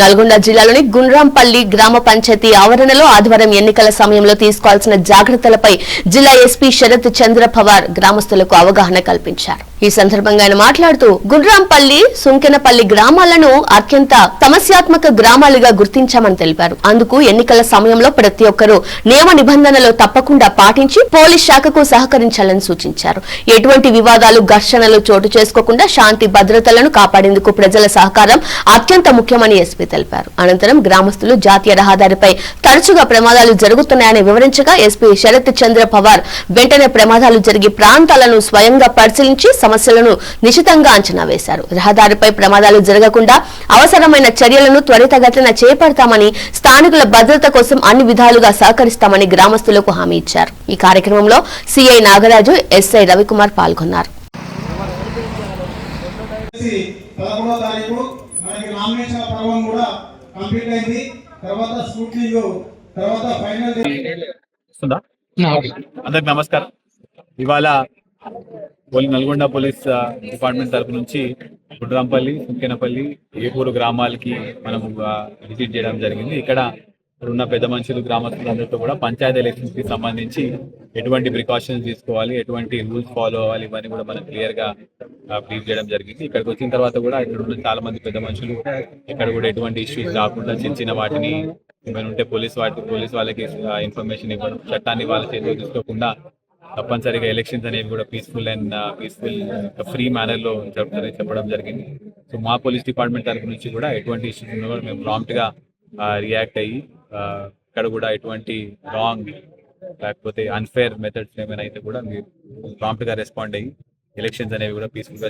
నల్గొండ జిల్లాలోని గుండ్రాంపల్లి గ్రామ పంచాయతీ ఆవరణలో ఆదివారం ఎన్నికల సమయంలో తీసుకోవాల్సిన జాగ్రత్తలపై జిల్లా ఎస్పీ శరత్ చంద్ర పవార్ గ్రామస్తులకు అవగాహన కల్పించారు. ఈ సందర్భంగా ఆయన మాట్లాడుతూ గుండ్రాంపల్లి సుంకెనపల్లి గ్రామాలను అత్యంత సమస్యాత్మక గ్రామాలుగా గుర్తించామని తెలిపారు. అందుకు ఎన్నికల సమయంలో ప్రతి ఒక్కరూ నియమ నిబంధనలు తప్పకుండా పాటించి పోలీస్ శాఖకు సహకరించాలని సూచించారు. ఎటువంటి వివాదాలు ఘర్షణలు చోటు చేసుకోకుండా శాంతి భద్రతలను కాపాడేందుకు ప్రజల సహకారం అత్యంత ముఖ్యమని ఎస్పీ తెలిపారు. అనంతరం గ్రామస్తులు జాతీయ రహదారిపై తరచుగా ప్రమాదాలు జరుగుతున్నాయని వివరించగా ఎస్పీ శరత్ చంద్ర పవార్ వెంటనే ప్రమాదాలు జరిగే ప్రాంతాలను స్వయంగా పరిశీలించి సమస్యలను నిశితంగా అంచనా వేశారు. రహదారిపై ప్రమాదాలు జరగకుండా అవసరమైన చర్యలను త్వరితగతిన చేపడతామని స్థానికుల భద్రత కోసం అన్ని విధాలుగా సహకరిస్తామని గ్రామస్తులకు హామీ ఇచ్చారు. ఈ కార్యక్రమంలో సిఐ నాగరాజు ఎస్ఐ రవికుమార్ పాల్గొన్నారు. వచ్చేసి పదకొండవ తారీఖు మనకి నామినేషన్ పర్వం కూడా కంప్లీట్ అయింది. తర్వాత స్క్రూట్నింగ్ తర్వాత ఫైనల్ వస్తుందా అందరికి నమస్కారం. ఇవాళ పోలీ నల్గొండ పోలీస్ డిపార్ట్మెంట్ తరపు నుంచి గుడ్రాంపల్లి సుంకెనపల్లి ఏపూరు గ్రామాలకి మనం విజిట్ చేయడం జరిగింది. ఇక్కడ ఉన్న పెద్ద మనుషులు గ్రామస్తులందరితో కూడా పంచాయతీ ఎలక్షన్స్కి సంబంధించి ఎటువంటి ప్రికాషన్స్ తీసుకోవాలి ఎటువంటి రూల్స్ ఫాలో అవ్వాలి ఇవన్నీ కూడా మనం క్లియర్గా బ్రీఫ్ చేయడం జరిగింది. ఇక్కడికి వచ్చిన తర్వాత కూడా ఇక్కడ ఉన్న చాలా మంది పెద్ద మనుషులు ఇక్కడ కూడా ఎటువంటి ఇష్యూస్ రాకుండా చిన్న చిన్న వాటిని ఏమైనా ఉంటే పోలీస్ వాటి పోలీస్ వాళ్ళకి ఇన్ఫర్మేషన్ ఇవ్వడం చట్టాన్ని వాళ్ళ చేతిలో తీసుకోకుండా తప్పనిసరిగా ఎలక్షన్స్ అనేవి కూడా పీస్ఫుల్ అండ్ పీస్ఫుల్ ఫ్రీ మేనర్లో జరుపుతారని చెప్పడం జరిగింది. సో మా పోలీస్ డిపార్ట్మెంట్ తరపు నుంచి కూడా ఎటువంటి ఇష్యూస్ ఉన్నా కూడా మేము ప్రాంప్ట్గా uh, రియాక్ట్ అయ్యి uh, ఇక్కడ కూడా ఎటువంటి రాంగ్ లేకపోతే అన్ఫేర్ మెథడ్స్ ఏమైనా అయితే కూడా మీరు ప్రాంప్ట్గా రెస్పాండ్ అయ్యి ఎలక్షన్స్ అనేవి కూడా పీస్ఫుల్గా